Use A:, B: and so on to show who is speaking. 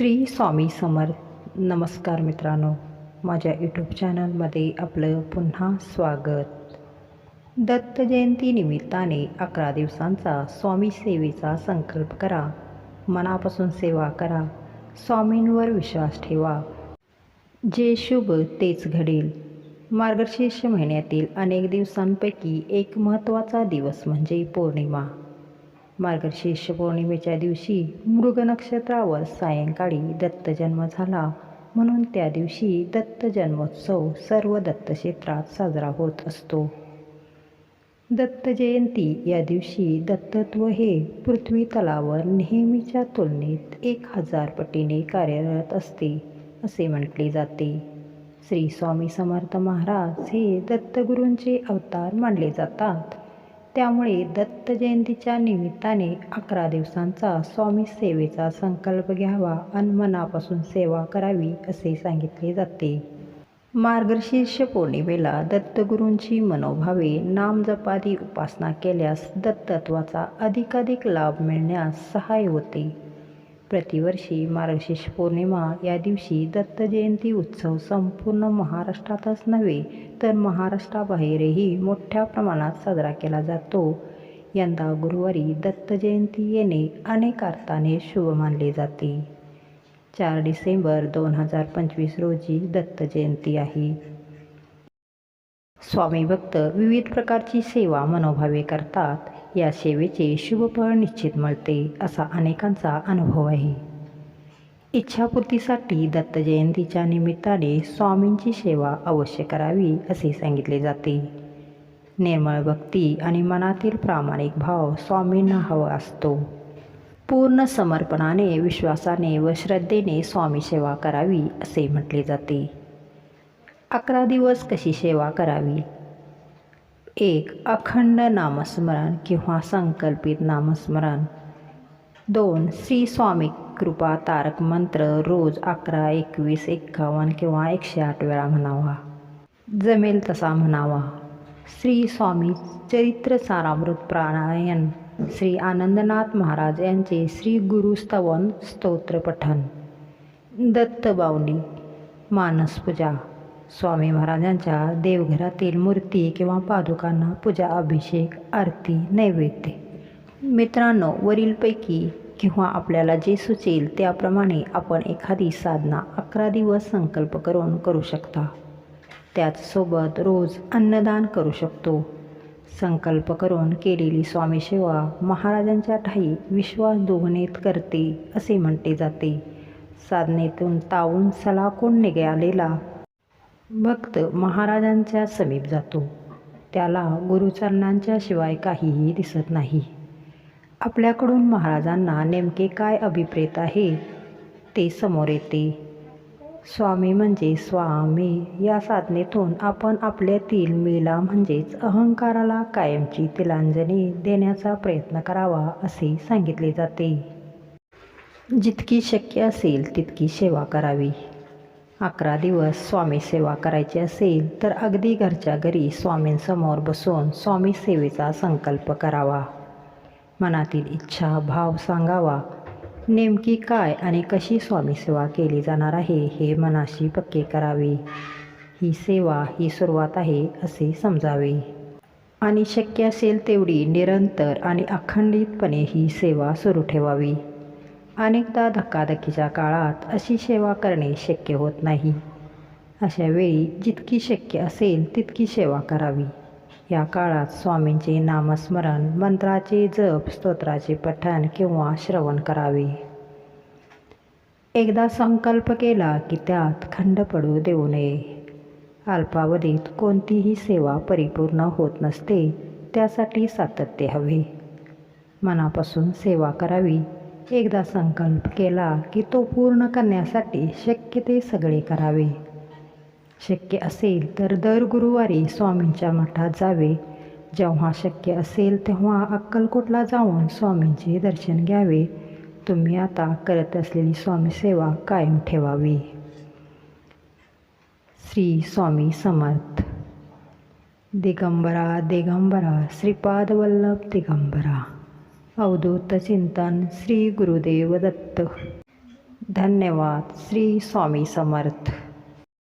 A: श्री स्वामी समर्थ. नमस्कार मित्रांनो. माझ्या यूट्यूब चॅनलमध्ये आपलं पुन्हा स्वागत. दत्त जयंती निमित्ताने अकरा दिवसांचा स्वामी सेवेचा संकल्प करा. मनापासून सेवा करा. स्वामींवर विश्वास ठेवा. जे शुभ तेच घडेल. मार्गशीर्ष महिन्यातील अनेक दिवसांपैकी एक महत्त्वाचा दिवस म्हणजे पौर्णिमा. मार्गशीर्ष पौर्णिमेच्या दिवशी मृग नक्षत्रावर सायंकाळी दत्त जन्म झाला. म्हणून त्या दिवशी दत्त जन्मोत्सव सर्व दत्तक्षेत्रात साजरा होत असतो. दत्त जयंती या दिवशी दत्तत्व हे पृथ्वी तलावर नेहमीच्या तुलनेत एक हजार पटीने कार्यरत असते असे म्हटले जाते. श्री स्वामी समर्थ महाराज हे दत्तगुरूंचे अवतार मानले जातात. त्यामुळे दत्त जयंतीच्या निमित्ताने अकरा दिवसांचा स्वामी सेवेचा संकल्प घ्यावा आणि मनापासून सेवा करावी असे सांगितले जाते. मार्गशीर्ष पौर्णिमेला दत्तगुरूंची मनोभावे नामजपादी उपासना केल्यास दत्तत्वाचा अधिकाधिक लाभ मिळण्यास सहाय्य होते. प्रतिवर्षी मार्गशीर्ष पौर्णिमा या दिवशी दत्त जयंती उत्सव संपूर्ण महाराष्ट्रातच नव्हे तर महाराष्ट्राबाहेरही मोठ्या प्रमाणात साजरा केला जातो. यंदा गुरुवारी दत्त जयंती येणे अनेक अर्थाने शुभ मानले जाते. चार डिसेंबर दोन हजार पंचवीस रोजी दत्त जयंती आहे. स्वामी भक्त विविध प्रकारची सेवा मनोभावे करतात. या सेवेचे शुभफळ निश्चित मिळते असा अनेकांचा अनुभव आहे. इच्छापूर्तीसाठी दत्त जयंतीच्या निमित्ताने स्वामींची सेवा अवश्य करावी असे सांगितले जाते. निर्मळ भक्ती आणि मनातील प्रामाणिक भाव स्वामींना हवा असतो. पूर्ण समर्पणाने विश्वासाने व श्रद्धेने स्वामी सेवा करावी असे म्हटले जाते. अकरा दिवस कशी सेवा करावी? एक अखंड नामस्मरण किंवा संकल्पित नामस्मरण. दोन श्री स्वामी कृपा तारक मंत्र रोज अकरा एकवीस एक्कावन्न किंवा एकशे आठ वेळा म्हणावा. जमेल तसा म्हणावा. श्री स्वामी चरित्र सारामृत प्राणायन श्री आनंदनाथ महाराज यांचे श्री गुरुस्तवन स्तोत्र पठण दत्त बावली मानसपूजा स्वामी महाराजांच्या देवघरातील मूर्ती किंवा पादुकांना पूजा अभिषेक आरती नैवेद्य. मित्रांनो वरीलपैकी किंवा आपल्याला जे सुचेल त्याप्रमाणे आपण एखादी साधना अकरा दिवस संकल्प करून करू शकता. त्याचसोबत रोज अन्नदान करू शकतो. संकल्प करून केलेली स्वामी सेवा महाराजांच्या ठाई विश्वास दोघनेत करते असे म्हटले जाते. साधनेतून तावून सलाकून निघालेला भक्त महाराजांच्या समीप जातो. त्याला गुरुचरणांच्या शिवाय काहीही दिसत नाही. आपल्याकडून महाराजांना नेमके काय अभिप्रेत आहे ते समोर येते. स्वामी म्हणजे स्वामी या साधनेतून आपण आपल्यातील मीला म्हणजेच अहंकाराला कायमची तिलांजली देण्याचा प्रयत्न करावा असे सांगितले जाते. जितकी शक्य असेल तितकी सेवा करावी. अकरा दिवस स्वामी सेवा करायची असेल तर अगदी घरच्या घरी स्वामींसमोर बसून स्वामी सेवेचा संकल्प करावा. मनातील इच्छा भाव सांगावा. नेमकी काय आणि कशी स्वामी सेवा केली जाणार आहे हे मनाशी पक्के करावे. ही सेवा ही सुरुवात आहे असे समजावे. आणि शक्य असेल तेवढी निरंतर आणि अखंडितपणे ही सेवा सुरू ठेवावी. अनेकदा धकाधकीच्या काळात अशी सेवा करणे शक्य होत नाही. अशा वेळी जितकी शक्य असेल तितकी सेवा करावी. या काळात स्वामींचे नामस्मरण मंत्राचे जप स्तोत्राचे पठण किंवा श्रवण करावे. एकदा संकल्प केला की त्यात खंड पडू देऊ नये. अल्पावधीत कोणतीही सेवा परिपूर्ण होत नसते त्यासाठी सातत्य हवे. मनापासून सेवा करावी. एकदा संकल्प केला की तो पूर्ण करण्यासाठी शक्य ते सगळे करावे. शक्य असेल तर दर गुरुवारी स्वामींच्या मठात जावे. जेव्हा शक्य असेल तेव्हा अक्कलकोटला जाऊन स्वामींचे दर्शन घ्यावे. तुम्ही आता करत असलेली स्वामी सेवा कायम ठेवावी. श्री स्वामी समर्थ. दिगंबरा दिगंबरा श्रीपाद वल्लभ दिगंबरा. अवधूत चिंतन श्री गुरुदेव दत्त धन्यवाद श्री स्वामी समर्थ